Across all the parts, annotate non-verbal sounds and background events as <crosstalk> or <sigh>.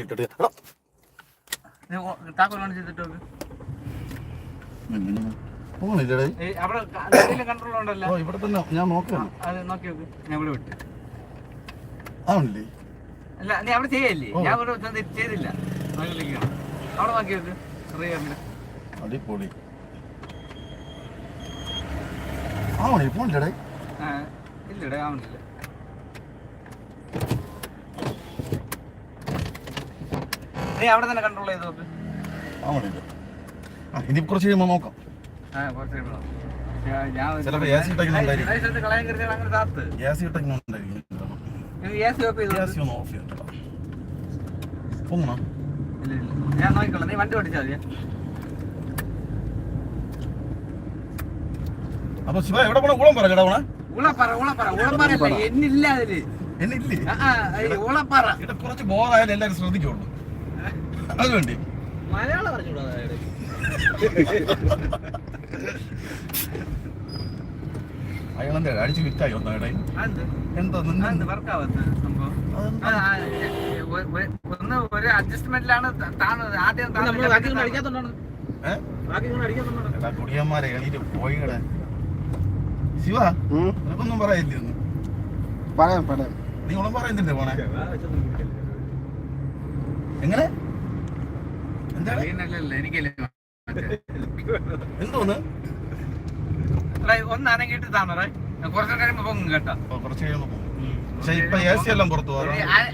ഇട്ടിട്ട് ഇവിടെ തന്നെ ഞാൻ നോക്കാം അല്ല നീ അവിടെ ചെയ്യല്ലേ? ഞാൻ ഇവിടെ ചെയ്തില്ല. നോക്കിയിരിക്കുകയാണ്. അവിടെ നോക്കി നോക്ക്. ചെറിയ അടിപൊളി. ആവണേ പോണില്ലടേ. ഇല്ല ഇവിടെ ആവണില്ല നീ അവിടെ തന്നെ കൺട്രോൾ ചെയ്ത് നോക്ക് ആ ഇനി കുറച്ച് കഴിയുമ്പോൾ നോക്കാം. ആ കുറച്ച് ഇട്ടേക്കുന്നുണ്ടായിരിക്കും. ഗ്യാസ് ഓഫ് ചെയ്തു ഒന്ന് ഓഫ് ചെയ്തിട്ടാ പോങ്ങണോ ഞാൻ നോക്കിക്കോളാം. നീ വണ്ടി ഓടിച്ചാൽ മതി അപ്പൊ ശിവ എവിടെ പോണ? കൂളം പറ കേടാ ഉളപ്പറ ഉളപ്പറ ഉളപ്പറ എന്നില്ല അതിൽ. എന്നില്ല? ഉളപ്പറ കുറച്ച് ബോറായാലും എല്ലാരും ശ്രദ്ധിക്കുള്ളൂ. അത് വേണ്ടി. മലയാളം പറഞ്ഞൂടാ അയാളെന്താ അടിച്ച് വിറ്റായി ഒന്നോ ഇടയിൽ എന്താ ഒന്ന് ഒരു അഡ്ജസ്റ്റ്മെന്റിലാണ് കുടിയന്മാരെ എണീറ്റ് പോയി കിടാൻ ശിവ നിനക്കൊന്നും പറയില്ലേ ഒന്ന്? പറയാം പറയാം. നീ ഉളം പറയുന്നില്ലേ പോണേ എങ്ങനെ? എന്തോന്ന്? എടാ, ഒന്ന് അനങ്ങിയിട്ട് താമറേ കുറച്ച് കഴിയുമ്പോ പൊങ്ങും കേട്ടോ. കുറച്ച് കഴിയുമ്പോ പോകും. പക്ഷെ ഇപ്പൊ എ സി എല്ലാം പുറത്തു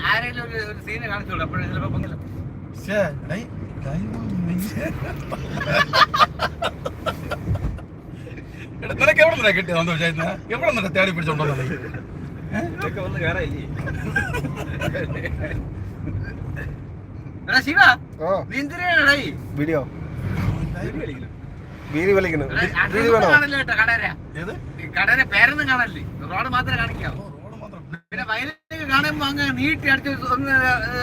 ആരെങ്കിലും ഒരു സീന് കാണിച്ചോളൂ അപ്പോഴും ചിലപ്പോ പൊങ്ങില്ല. നിനക്ക് എവിടെ നിന്നാ കിട്ടിയ സന്തോഷം എവിടെ നിന്നെ തേടി പിടിച്ചോണ്ടോ എടാ ശിവ ഓ നീ എന്തിനാടാ ഈ? വീഡിയോ. വീതി വിളിക്കുന്നു. വീതി വേണോ? കാണില്ല കേട്ടോ കടേര. ഏത്? കടേരെ പേരൊന്നും കാണല്ലേ റോഡ് മാത്രമേ കാണിക്കാവൂ. ഓ, റോഡ് മാത്രം. പിന്നെ വയലിലേക്ക് കാണുമ്പോ അങ്ങ് നീട്ടി അടിച്ച് ഒന്ന്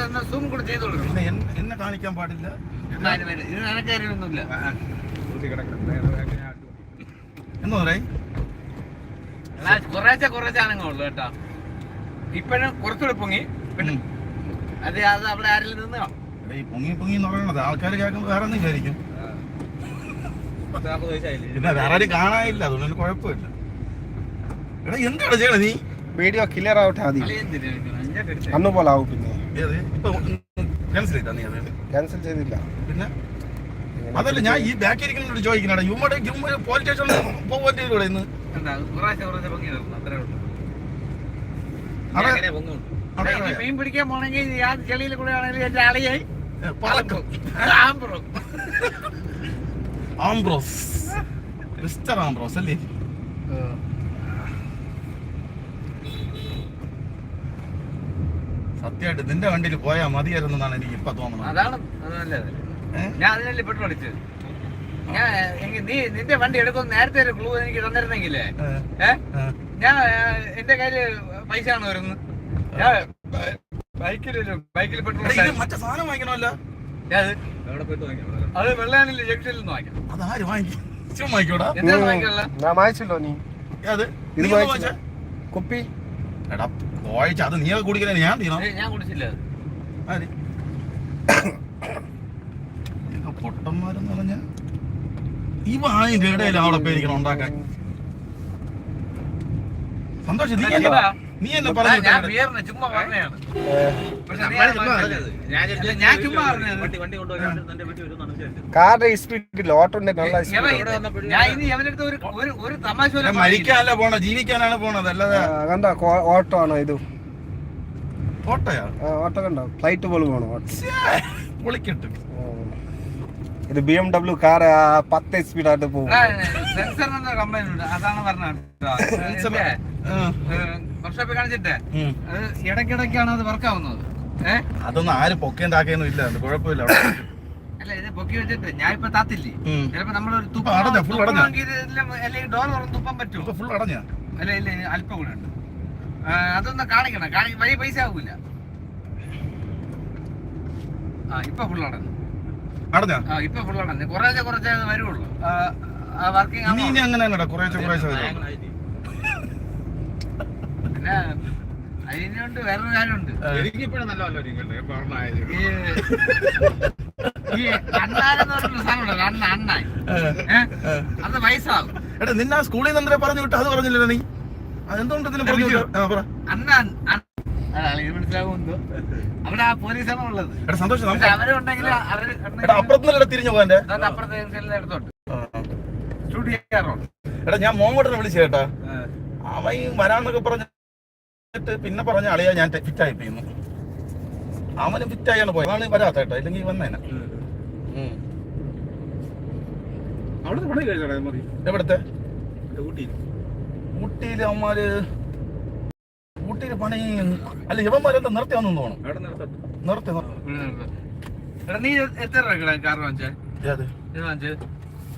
ഒന്ന് സൂം കൂടെ ചെയ്ത് കൊടുക്കണം. പിന്നെ എൻ- എന്നെ കാണിക്കാൻ പാടില്ല. എന്നാ അതിന് പേര്? ഇത് നിനക്കാര്യമൊന്നുമില്ല എന്ന് പറയും. കുറേശ്ശെ കുറേശ്ശെ അനങ്ങുള്ളൂ കേട്ടോ. ഇപ്പഴും കുറച്ചുകൂടെ പൊങ്ങി. അതെ അത് അവിടെ ആരെങ്കിലും നിന്നോ. ഈ പൊങ്ങി പൊങ്ങി എന്ന് പറയണത് ആൾക്കാർ കേൾക്കുമ്പോൾ വേറെ ഒന്നും വിചാരിക്കും പിന്നെ വേറെ ആരും കാണാനില്ല അതുകൊണ്ട് കുഴപ്പമില്ല. എടാ എന്താണ് ചെയ്യണേ നീ? വീഡിയോ ക്ലിയർ ആവട്ടെ ആദ്യം. അന്ന് പോലെ ആവും പിന്നെ. ക്യാൻസൽ ചെയ്താ നീ അത്? ക്യാൻസൽ ചെയ്തില്ല. പിന്നെ? അതല്ല ഞാൻ ഈ ബാക്കി ഇരിക്കുന്നോട് ചോദിക്കണടാ. ഇവമ്മടെ ഇവമ്മ പോലീസ് സ്റ്റേഷനിൽ പോകാൻ ഇവിടെ ഇന്ന്. മീൻ പിടിക്കാൻ പോണെങ്കിൽ ചെളിയിൽ കൂടെ ആണെങ്കിൽ എന്റെ അളിയായി ഏ, പറക്കും ആംബ്രോസ്. മിസ്റ്റർ ആംബ്രോസ് അല്ലേ? സത്യമായിട്ട് നിന്റെ വണ്ടിയിൽ പോയാ മതിയായിരുന്നാണ് എനിക്ക് ഇപ്പൊ തോന്നുന്നത്. അതാണ് ഞാൻ അതിനല്ലേ പെട്ട് അടിച്ചത്. ഞാൻ നീ നിന്റെ വണ്ടി എടുക്കും നേരത്തെ ഒരു ക്ലൂ എനിക്ക് തന്നിരുന്നെങ്കിലേ. ഞാൻ എന്റെ കയ്യിൽ പൈസ ആണ് വരുന്നത് ഞാൻ ബൈക്കിൽ ബൈക്കിൽ പെട്രോൾ എടാ, ഇത് മറ്റേ സാധനം വാങ്ങിക്കണമല്ലോ. അത് വെള്ളാനില്ല ജംഗ്ഷനിൽ നിന്ന് വാങ്ങിക്കാം. അതാര് വാങ്ങിക്കും ചുമ്മാ വാങ്ങിക്കോടാ. എന്താണ് വാങ്ങിക്കല്ല ഞാൻ നീ? അത് ഇത് നീ വാങ്ങിച്ചില്ല. വാങ്ങിച്ച? കുപ്പി? എടാ പോയിച്ച അത് നീ കുടിക്കണേ. ഞാൻ തീരണം ഞാൻ കുടിച്ചില്ല. ആര്? പൊട്ടന്മാരെന്ന് പറഞ്ഞ? ഈ വാങ്ങി ഇടയിൽ അവിടെ പേരിക്കണം ഉണ്ടാക്കാൻ. സന്തോഷം. നീ നീ എന്നെ പറഞ്ഞു ഞാൻ ബിയറിന് ചുമ്മാ പറഞ്ഞതാണ്. ഞാൻ ചുമ്മാ കാറിന്റെ സ്പീഡ്. മരിക്കാനല്ല പോണ ജീവിക്കാനാണ് പോണത് അല്ലാതെ കണ്ട? ഓട്ടോ ആണോ ഇത്? ഓട്ടോയാ? ഓട്ടോ കണ്ടോ? ഫ്ലൈറ്റ് പോലും പോണോ പൊളിക്കട്ടെ. ഇത് ബി എം ഡബ്ല്യു കാർ പത്ത് സ്പീഡായിട്ട് പോകും. എടാ, സെൻസർ എന്ന കമ്പനി ഉണ്ട്. അതാണ് പറഞ്ഞത് <laughs> കാണിച്ചിട്ട്. അത് ഇടയ്ക്കിടയ്ക്കാണ് അത് വർക്ക് ആവുന്നത്. അതൊന്നും ആര് പൊക്കേണ്ടാക്കിയൊന്നും ഇല്ല. കുഴപ്പമില്ല. അല്ല ഇത് പൊക്കി വെച്ചിട്ട് ഞാൻ ഇപ്പൊ താത്തില്ലേ. ചിലപ്പോ നമ്മളൊരു? അല്ലെങ്കിൽ ഡോർ തുറന്ന് തുപ്പാൻ പറ്റുമോ? ഫുൾ അടഞ്ഞ. അല്ല ഇല്ല അല്പം കൂടെ ഉണ്ട്. അതൊന്ന് കാണിക്കണം. കാണി വലിയ പൈസ ആവൂല. ആ ഇപ്പൊ ഫുൾ അടഞ്ഞു. ആ ഇപ്പൊ കുറേശ്ശെ കുറച്ചേ വരുള്ളൂ വർക്കിംഗ് ഇനി അങ്ങനെ കുറേശ്ശെ കുറേശ്ശെ വരും പിന്നെ വേറൊരു കാര്യമുണ്ട്. എനിക്കിപ്പോഴും നല്ല ഈ സാധനം അണ്ണ അണ്ണായി? അത് വയസ്സാവും. എടാ നിന്നെ ആ സ്കൂളിൽ നിന്ന് പറഞ്ഞു വിട്ടു അത് പറഞ്ഞില്ലല്ലോ നീ. അതെന്തുകൊണ്ട് ഇതിനെ പറഞ്ഞു അണ്ണ- എടാ ഞാൻ മോങ്ങോട്ടിനെ വിളിച്ചു കേട്ടാ. അവൻ വരാന്നൊക്കെ പറഞ്ഞിട്ട് പിന്നെ പറഞ്ഞ അളിയാ ഞാൻ ഫിറ്റായി ആയി പോയിരുന്നു അവന് ഫിറ്റായാണ് പോയത് അവൾ വരാത്ത കേട്ടോ ഇല്ലെങ്കിൽ വന്നേനെ എവിടത്തെ? ഊട്ടി ഊട്ടിയിൽ അവന്മാര് ഊട്ടിയിൽ പണി അല്ല ഇവന്മാരെന്താ നിർത്തി വന്നു? തോന്നും നിർത്തി. നീ എത്ര കാർ വാങ്ങിച്ചേ?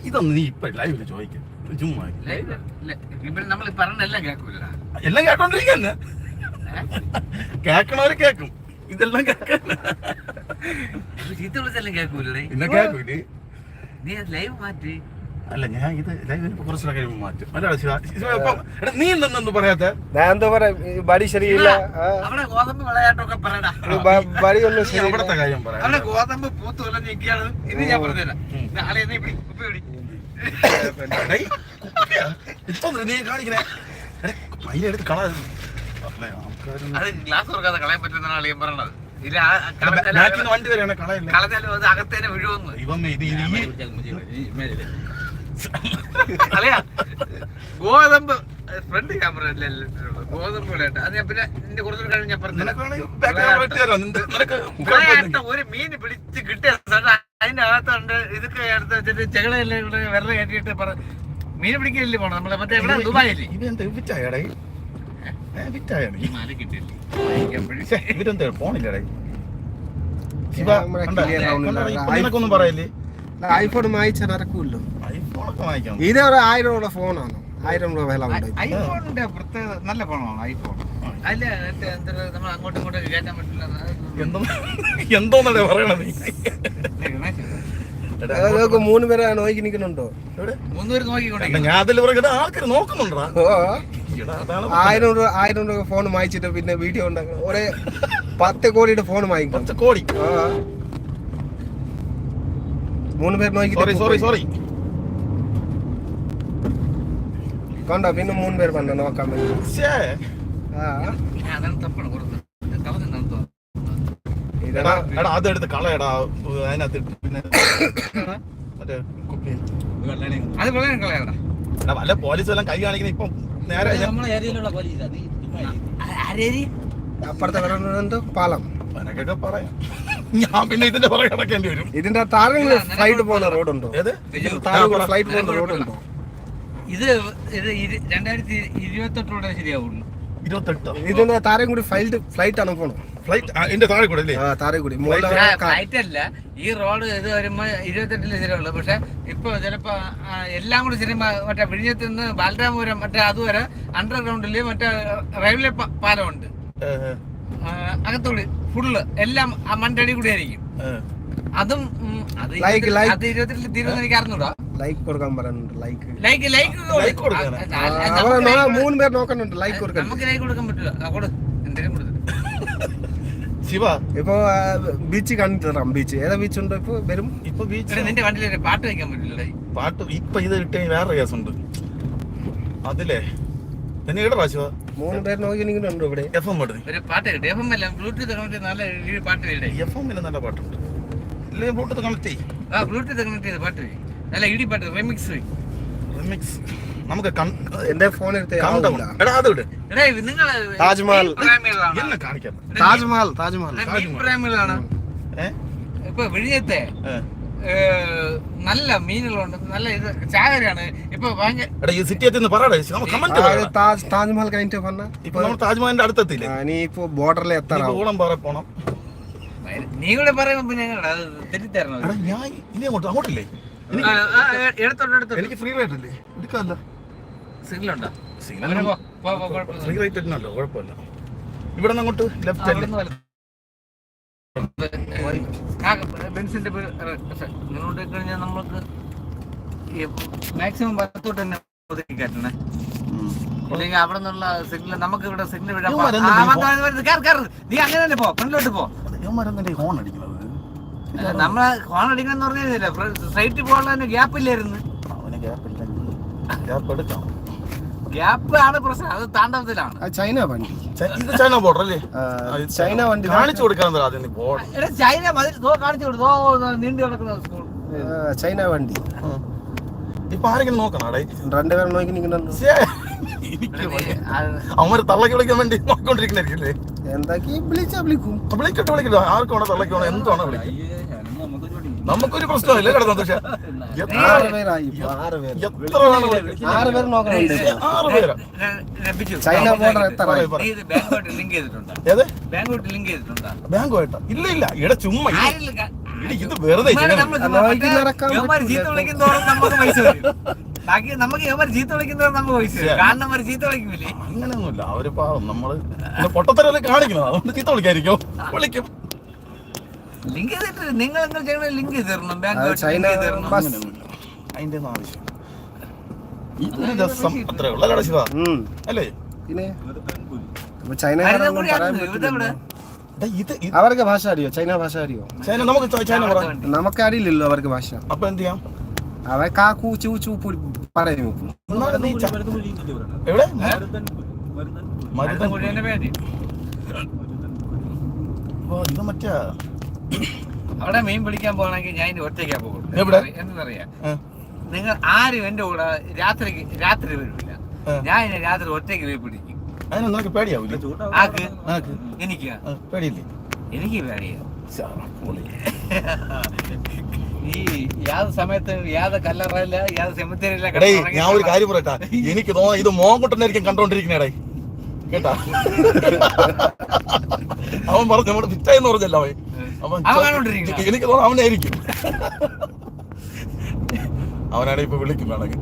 ഇതൊന്നും നീ ഇപ്പൊ ലൈവിൽ ചോദിക്കും. ചുമ്മാ നമ്മൾ പറഞ്ഞെല്ലാം കേൾക്കൂല എല്ലാം കേട്ടോണ്ടിരിക്കന്നെ. കേക്കണവര് കേക്കും. ഇതെല്ലാം കേൾക്കൂലേ? കേക്കൂലേ നീ ലൈവ് മാറ്റി. അല്ല ഞാൻ ഇത് ലൈവിൽ കുറച്ചുകൂടെ കഴിയുമ്പോൾ മാറ്റും. അല്ല ശിവ ശിവ എടാ, നീ എന്തെന്നു പറയാത്ത? ഞാൻ എന്താ പറയാ ഈ ബടി ശരിയില്ല അവിടെ ഗോതമ്പ് വിളയാട്ടൊക്കെ പറയടാ. ബടി ഒന്നും അവിടത്തെ കാര്യം പറയാം അവിടെ ഗോതമ്പ് പൂത്ത് വല്ല നിൽക്കുകയാണ് ഇത് ഞാൻ പറഞ്ഞുതരാം ഉം. നാളെ നീ പിടി കുപ്പി പിടി. ഡേയ്, കുപ്പിയാ? ഇപ്പൊ നീ കാണിക്കണേ? പയ്യെ എടുത്ത് കള. അത് ഗ്ലാസ് തുറക്കാതെ കളയാൻ പറ്റുന്ന ആളിയും പറയണത് ഇല്ല ആ ബാക്കിൽ കളഞ്ഞാലും നിന്ന് വണ്ടി വരെയാണ് കളയല്ലേ? കളഞ്ഞാലും അത് അകത്തേനെ വീഴുമെന്ന് ഇവൻ കളയാ ഗോതമ്പ് ഫ്രണ്ട് ക്യാമറ ഗോതമ്പ് വിളയാട്ടം അത് ഞാൻ പിന്നെ നിന്റെ കുറച്ചുകൂടെ കഴിഞ്ഞ് ഞാൻ പറഞ്ഞു ഒരു മീൻ പിടിച്ച് കിട്ടിയ അതിന്റെ അകത്തുണ്ട് ഇതൊക്കെ എടുത്ത് വെച്ചിട്ട് ചെകളെല്ലാം ഇവിടെ വെള്ളം കയറ്റിയിട്ട് പറ മീൻ പിടിക്കലില്ലേ പോണം നമ്മളെ മറ്റേ എവിടെ ദുബായില്ലേ വിറ്റായടേ കിട്ടിയില്ലേ ഇവരെന്താ ശിവ പറയല്ലേ ഐഫോൺ വായിച്ചാൽ നടക്കൂല്ലോ വാങ്ങിക്കാം ഇത് ഒരു ആയിരം രൂപ ഫോണാണ്. ആയിരം രൂപ വില ഉണ്ട് ഐഫോണിന്റെ പ്രത്യേകത നല്ല ഫോണാണ് ഐഫോൺ. അല്ല എന്താ നമ്മൾ അങ്ങോട്ടും ഇങ്ങോട്ടും കയറ്റാൻ പറ്റില്ല. എന്തോ എന്തോന്നല്ലേ പറയണത്? നീ എടാ, മൂന്ന് പേരെ നോക്കി നിൽക്കുന്നുണ്ടോ? ഞാൻ അതിൽ ആൾക്കാർ നോക്കുന്നുണ്ടാ ആയിരം രൂപ ആയിരം രൂപ ഫോൺ വാങ്ങിച്ചിട്ട് പിന്നെ വീഡിയോ ഉണ്ടാക്കണം. ഒരേ പത്ത് കോടിയുടെ ഫോൺ വാങ്ങിക്കും പത്ത് കോടി. മൂന്ന് പേര് സോറി സോറി സോറി കണ്ടോ? പിന്നെ മൂന്ന് പേര് വന്നു. നോക്കാൻ എടാ അതെടുത്ത് കളയടാ. അതിനകത്ത് പിന്നെ മറ്റേ കുപ്പി. അത് വളരെ കളയാടാ. വല്ല പോലീസ് എല്ലാം കൈ കാണിക്കുന്ന ഇപ്പം നേരെ ഞാൻ- അപ്പുറത്തെ വരുന്നുണ്ട് പാലം. നിനക്കൊക്കെ പറയാം. ഞാൻ പിന്നെ ഇതിന്റെ പുറകെ കിടക്കേണ്ടി വരും. ഇതിന്റെ താഴെ ഫ്ലൈറ്റ് പോകുന്ന റോഡുണ്ടോ. ഫ്ലൈറ്റ് പോകുന്ന റോഡുണ്ടോ ഇത് ഇത് രണ്ടായിരത്തി ഇരുപത്തെട്ടോടെ ശരിയാവുള്ളൂ. ഇരുപത്തെട്ടോ? ഇതിന്റെ താഴെ കൂടി ഫ്ലൈറ്റ് ഫ്ലൈറ്റ് ആണ് പോണം? ഫ്ലൈറ്റ് എന്റെ താഴെ കൂടെ അല്ലേ? ആ താഴെ കൂടി. ഫ്ലൈറ്റ് അല്ല. ഈ റോഡ് ഇത് വരുമ്പോ ഇരുപത്തെട്ടിൽ ശരിയുള്ളൂ പക്ഷെ ഇപ്പൊ ചിലപ്പോ എല്ലാം കൂടി സിനിമ മറ്റേ വിഴിഞ്ഞത്ത് നിന്ന് ബാലരാമപുരം മറ്റേ അതുവരെ അണ്ടർഗ്രൗണ്ടിൽ മറ്റേ റെയിൽവേ പാലമുണ്ട്. അകത്തൂടി ഫുള്ള് എല്ലാം ആ മണ്ടടി കൂടി ആയിരിക്കും. അതും ലൈക്ക് ലൈക്ക് എനിക്ക് അറിഞ്ഞൂടാ. ലൈക്ക് കൊടുക്കാൻ പറയുന്നുണ്ട് ലൈക്ക് ലൈക്ക് ലൈക്ക് മൂന്ന് പേർ നോക്കുന്നുണ്ട് ലൈക്ക് കൊടുക്കാൻ. നമുക്ക് ലൈക്ക് കൊടുക്കാൻ പറ്റില്ല. എന്തെങ്കിലും കൊടുത്തു ശിവ. ഇപ്പൊ ബീച്ച് കാണിച്ചു തരാം ബീച്ച് ഏതാ ബീച്ച് ഉണ്ടോ ഇപ്പൊ? വരും. ഇപ്പൊ ബീച്ച് നിന്റെ വണ്ടിയിൽ പാട്ട് വെക്കാൻ പറ്റില്ല പാട്ട് ഇപ്പൊ ഇത് കിട്ടിയ വേറെ കേസുണ്ട്. അതിലേ. എന്നെ കേട്ടോ ശിവ? മൂന്ന് പേര് നോക്കി നിൽക്കുന്നുണ്ട് ഇവിടെ. എഫ് എം ഒരു പാട്ട് എഫ് എം അല്ല ബ്ലൂടൂത്ത് കണക്ട് നല്ല പാട്ട് എഫ് എം നല്ല പാട്ടുണ്ട്. ഇല്ലേ ബ്ലൂടൂത്ത് കണക്ട് ചെയ്യും. ആ ബ്ലൂടൂത്ത് കണക്ട് ചെയ്ത്? പാട്ട് നല്ല ഇടി പാട്ട് റെമിക്സ് റിമിക്സ് നമുക്ക് എന്റെ ഫോൺ താജ്മഹൽ. എന്നെ കാണിക്കാം. താജ്മഹൽ താജ്മഹൽ. പ്രേമികളാണ് ഇപ്പൊ വിഴിഞ്ഞത്തെ നല്ല മീനുകളുണ്ട്. നല്ല ഇത് ചാകരയാണ്. ഇപ്പൊ താജ്മഹൽ കഴിഞ്ഞിട്ട് പറഞ്ഞ ഇപ്പൊ നമ്മൾ താജ്മഹലിന്റെ അടുത്തെത്തിയില്ലേ? നീ ഇപ്പൊ ബോർഡറിൽ ഇനിയിപ്പോ എത്താറാവും ഊളം പോണം. നീ കൂടെ പറയുമ്പോ പിന്നെ? അത് തെറ്റിത്തരണോ എടാ ഞാൻ ഇനി അങ്ങോട്ട് അങ്ങോട്ടില്ലേ? ഇനി- ആ, ആ, എടുത്തോണ്ട് എടുത്തോണ്ട്. എനിക്ക് ഫ്രീ റൈറ്റ് അല്ലേ എടുക്കാമല്ലോ. സിഗ്നലുണ്ടോ? സിഗ്നൽ പോ, പോ, പോ, കുഴപ്പമില്ല. ഫ്രീ റൈറ്റ് ഇടുന്നല്ലോ കുഴപ്പമില്ല. ഇവിടെ നിന്ന് അങ്ങോട്ട് ലെഫ്റ്റ് അല്ലേ? അവിടുന്ന് വലത്. ആ, ബെൻസിന്റെ പേര് നിങ്ങളോട്ട് കഴിഞ്ഞാൽ നമ്മൾക്ക് മാക്സിമം വലത്തോട്ട് തന്നെ ഒതുക്കി കയറ്റണേ. ഇല്ലെങ്കിൽ അവിടെ നിന്നുള്ള സിഗ്നൽ നമുക്ക് ഇവിടെ സിഗ്നൽ വിടാൻ. നീ അങ്ങനെ തന്നെ പോ ഫ്രണ്ടിലോട്ട് പോ. ഹോൺ അടിക്കുന്നത്? നമ്മളെ ഹോൺ അടിക്കണം പറഞ്ഞില്ല സ്ട്രൈറ്റ് പോകാനുള്ള ഗ്യാപ്പ് ഇല്ലായിരുന്നു ഗ്യാപ്പ് ആണ് പ്രശ്നം. അത് താണ്ഡവത്തിലാണ് ആ ചൈന വണ്ടി. ഇത് ചൈന ബോർഡർ അല്ലേ ആ, ചൈന വണ്ടി കാണിച്ചു കൊടുക്കാൻ ചൈന നീണ്ടു കിടക്കുന്ന സ്കൂൾ ചൈന വണ്ടി. ഇപ്പൊ ആരെങ്കിലും നോക്കണം രണ്ടുപേരും നോക്കി നിൽക്കുന്നുണ്ട്. അവന്മാര് തള്ളക്ക് വിളിക്കാൻ വേണ്ടി നോക്കൊണ്ടിരിക്കണേ എന്താക്കി? വിളിച്ചാ വിളിക്കും. വിളിക്കട്ടെ വിളിക്കട്ടെ. ആർക്ക് വേണം തള്ളക്കി വേണം എന്താണ് വിളിക്കും നമുക്കൊരു പ്രശ്നമില്ല ബാങ്കുമായിട്ടാ? ഇല്ല ഇല്ല. ഇവിടെ ചുമ്മാ ഇത് വെറുതെ ബാക്കി നമുക്ക് ചീത്ത നമുക്ക്. ചീത്ത അങ്ങനെയൊന്നുമില്ല. അവർ പാവം നമ്മൾ പൊട്ടത്തരല്ലേ കാണിക്കണം അതുകൊണ്ട് ചീത്ത വിളിക്കായിരിക്കും വിളിക്കും. ലിങ്ക് ചെയ്തിട്ട് നിങ്ങൾ നിങ്ങൾ ചെയ്യണ ലിങ്ക് ചെയ്ത് തരണം അത് ലിങ്ക് ചെയ്ത് തരണം അതിന്റെ ഒന്നും ആവശ്യം ഇതൊരു രസം അത്രേ ഉള്ള അല്ലേ പിന്നെ? അവർക്ക് ഭാഷ അറിയോ? ചൈന ഭാഷ അറിയോ? ചൈന നമുക്ക് ചൈന നമുക്ക് അറിയില്ലല്ലോ അവർക്ക് ഭാഷ. അപ്പൊ എന്ത് ചെയ്യാം? അവ കാക്കു ചൂ ചൂ പുടി പറയും എന്നാലും നീ ച- എവിടെ ഇത് മറ്റേ അവിടെ മീൻ പിടിക്കാൻ പോകണമെങ്കിൽ ഞാൻ ഇനി ഒറ്റയ്ക്കാ പോകും എവിടെ? എന്നറിയാം നിങ്ങൾ ആരും എന്റെ കൂടെ രാത്രി രാത്രി വരില്ല ഞാൻ ഇനി രാത്രി ഒറ്റയ്ക്ക് പോയി പിടിക്കും. അതിന് നിനക്ക് പേടിയാവൂലേ? ആക്ക് എനിക്ക്? പേടിയില്ലേ? എനിക്ക് പേടിയാ. <laughs> ഈ യാതൊരു സമയത്ത് യാതൊരു കല്ലറയില്ല യാതൊരു സെമിത്തേരിയില്ല എടേ ഞാൻ ഒരു കാര്യം പറയട്ടാ. എനിക്ക് തോന്നുന്നു ഇത് മോൻകുട്ടനായിരിക്കും കണ്ടോണ്ടിരിക്കണേടേ കേട്ടാ? അവൻ പറഞ്ഞു നമ്മുടെ പിറ്റായെന്ന് പറഞ്ഞല്ലോ അവൻ. അവൻ? എനിക്ക് തോന്നുന്നു അവനായിരിക്കും അവനാണ് ഇപ്പൊ വിളിക്കും വേണമെങ്കിൽ.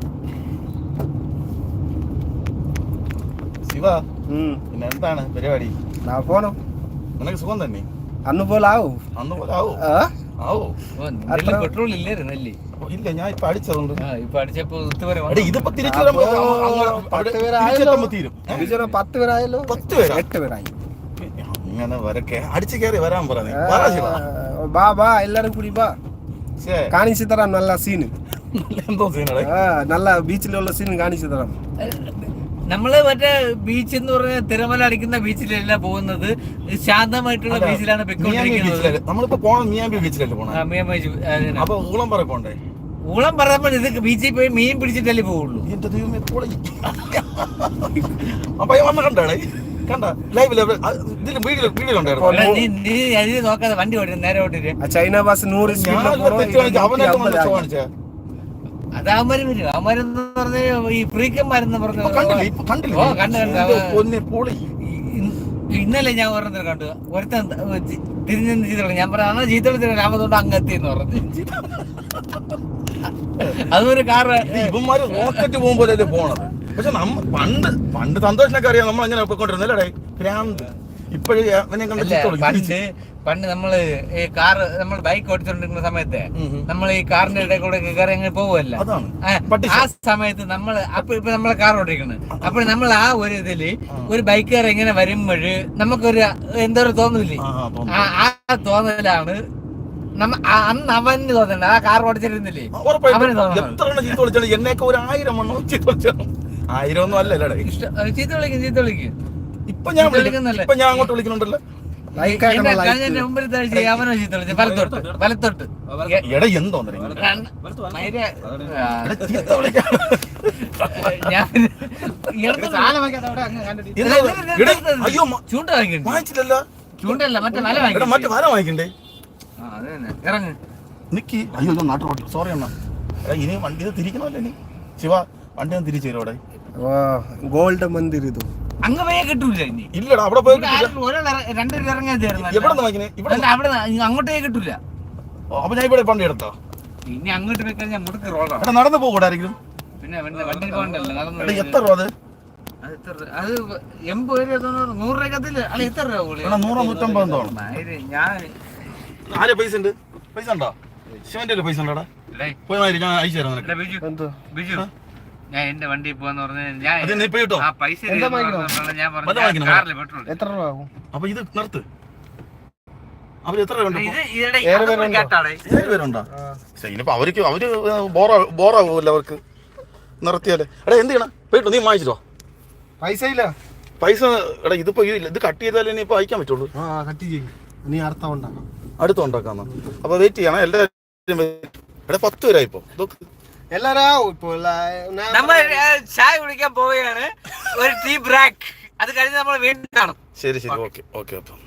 ശിവ. പിന്നെ എന്താണ് പരിപാടി? പോണം. നിനക്ക് സുഖം തന്നെ? അന്ന് പോലാവൂ. അന്ന് പോലാവൂ. ആ? പെട്രോൾ ഇല്ലായിരുന്നു അല്ലേ അപ്പൊ ഇല്ല ഞാൻ ഇപ്പൊ അടിച്ചതുകൊണ്ട്. ആ ഇപ്പൊ അടിച്ചപ്പോ ഇതിപ്പോ തിരിച്ചു പത്ത് പേരായല്ലോ. പത്ത് പേരാ? എട്ട് പേരായി. അങ്ങനെ വരക്കെ അടിച്ചു കയറി വരാൻ പറഞ്ഞു ബാ ബാ എല്ലാരും കൂടി ബാ. ശേ. കാണിച്ചു തരാം നല്ല സീന് എന്തോ സീനടേ ആ നല്ല ബീച്ചിലുള്ള സീൻ കാണിച്ചു തരാം. നമ്മൾ മറ്റേ ബീച്ച് എന്ന് പറഞ്ഞ തിരമല അടിക്കുന്ന ബീച്ചിലല്ല പോകുന്നത്. ശാന്തമായിട്ടുള്ള ബീച്ചിലാണ് പൊയ്ക്കൊണ്ടിരിക്കുന്നത്. നമ്മളിപ്പോ പോണം മിയാമ്പി ബീച്ചിലല്ലേ പോണം ആ, മിയാമി ബീച്ച്. അതിനാ. അപ്പൊ ഊളം പറ പോണ്ടേ? ഊളം പറയുമ്പോൾ ഇത് ബീച്ചിൽ പോയി മീൻ പിടിച്ചിട്ടല്ലേ പോവുള്ളൂ. എന്റെ ദൈവമേ പൊളി. അപ്പൊ അമ്മ വന്ന കണ്ടാടേ കണ്ട? ലൈവിൽ ഇതിൽ വീഡിയോ വീഡിയോ നോക്കാതെ വണ്ടി ഓടി നേരെ ഓട്ടിട്ട് ആ ചൈന ബസ് നൂറ് അത് അവന്മാര് വരും. അവന്മാരെന്ന് പറഞ്ഞ ഈ ഫ്രീക്കന്മാരെന്ന് പറഞ്ഞു കണ്ടില്ല? കണ്ടില്ലേ കണ്ടില്ലേ? ഓ, കണ്ടു, കണ്ടു. ഇന്നലെ ഞാൻ ഒരെണ്ണത്തിൽ കണ്ടു. ഒരുത്തൻ തിരിഞ്ഞു ചീത്ത ഞാൻ പറഞ്ഞു ചീത്ത വിളിച്ചിട്ട് രാമതുകൊണ്ട് അങ്ങെത്തി എന്ന് പറഞ്ഞു. അതൊരു ഇവന്മാര് റോക്കറ്റ് പോകുമ്പോഴല്ലേ പോണത്? പക്ഷെ നമ്മ പണ്ട് പണ്ട് സന്തോഷിനൊക്കെ അറിയാം. നമ്മൾ അങ്ങനെ പോയിക്കൊണ്ടിരുന്നല്ലേ ഭ്രാന്ത്. ഇപ്പോഴും. പണ്ട് പണ്ട് നമ്മൾ ഈ കാർ നമ്മൾ ബൈക്ക് ഓടിച്ചോണ്ടിരിക്കുന്ന സമയത്ത്. നമ്മൾ ഈ കാറിന്റെ ഇടയിൽ കൂടെ കയറി അങ്ങനെ ആ, സമയത്ത് നമ്മൾ അപ്പൊ ഇപ്പൊ നമ്മളെ കാർ ഓടിക്കുന്നത് അപ്പൊ നമ്മൾ ആ ഒരു ഇതിൽ ഒരു ബൈക്കുകാർ ഇങ്ങനെ വരുമ്പോഴ് നമുക്കൊരു എന്തോ ഒരു തോന്നില്ലേ? ആ, തോന്നലാണ് അന്ന് അവന് തോന്നണ്ട. ആ കാർ ഓടിച്ചിരുന്നില്ലേ? അവന് തോന്നണം. ഒരു ആയിരം എണ്ണം ചീത്ത ആയിരം ഒന്നും അല്ലല്ലേ ചീത്ത വിളിക്കും ചീത്ത വിളിക്കും. ഇപ്പൊ ഞാൻ വിളിക്കുന്നല്ലേ? ഇപ്പൊ ഞാൻ അങ്ങോട്ട് വിളിക്കുന്നുണ്ടല്ലോ. വലത്തോട്ട് എടാ എന്താ ചൂണ്ട ചൂണ്ടല്ല മറ്റേ വല എടാ വാങ്ങിക്കണ്ടേ? മറ്റേ. ഇറങ്ങ്. നിക്കി. അയ്യോ സോറി അണ്ണ. എടാ ഇനി വണ്ടി തിരിക്കണമല്ലേ ഇനി. ശിവ വണ്ടി ഒന്ന് തിരിച്ചു തരും അവിടെ? ഗോൾഡ് മന്ദിർ ഇത് അങ്ങ് പോയാൽ കിട്ടൂല ഇനി. ഇല്ലടാ അവിടെ പോയി രണ്ടുപേരും ഇവിടെ അല്ല അവിടെ അങ്ങോട്ടേ കിട്ടൂല. അപ്പൊ ഞാൻ ഇവിടെ പണ്ട് എടുത്തോ? ഇനി അങ്ങോട്ട് പോയി കഴിഞ്ഞാൽ മുടക്ക് റോഡാണ് എടാ നടന്നു പോകൂടായിരിക്കും പിന്നെ വണ്ടി വണ്ടി പോകണ്ടല്ലോ നടന്നു എടാ എത്ര രൂപ അത്? അത് എത്ര അത് എൺപത് രൂപ നൂറ് രൂപത്തിൽ അല്ല എത്ര രൂപ നൂറോ നൂറ്റമ്പതോ ഞാൻ ആരെ പൈസ ഉണ്ട്? പൈസ ഉണ്ടോ? ശിവന്റെ പൈസ ഉണ്ടോടാ? പോയി ഞാൻ അയച്ചു തരാം എടാ ബിജു. എന്തോ? ബിജു. ഞാൻ എന്റെ വണ്ടി പോവാന്ന് പറഞ്ഞ ഞാൻ ഇപ്പൊ ആ പൈസ പറഞ്ഞു? കാറിൽ പെട്രോൾ എത്ര രൂപ ആകും അപ്പൊ ഇത് നിർത്ത്. അവർക്ക് അവർ ബോറാ ബോറാവൂല്ല അവർക്ക്? നിർത്തിയാലേ. എടാ എന്ത് ചെയ്യണം? പോയിട്ട് നീ വാങ്ങിച്ചിട്ടോ? പൈസ ഇല്ല പൈസ എടാ ഇതിപ്പോ ഇത് കട്ട് ചെയ്താലേ ഇനിയിപ്പോ അയക്കാൻ പറ്റുള്ളൂ. ആ കട്ടി ചെയ്യും. നീ അർത്ഥം ഉണ്ടാക്കാം അടുത്ത് ഉണ്ടാക്കാന്ന് അപ്പൊ വെയിറ്റ് ചെയ്യണം. എല്ലാവരും എടാ പത്ത് പേരായി ഇപ്പൊ ഇതൊക്കെ ഇപ്പൊ നമ്മൾ ചായ കുടിക്കാൻ പോവുകയാണ്. ഒരു ടീ ബ്രാക്ക്. അത് കഴിഞ്ഞ് നമ്മൾ വീണ്ടും കാണും. ശരി ശരി. ഓക്കെ ഓക്കെ അപ്പം.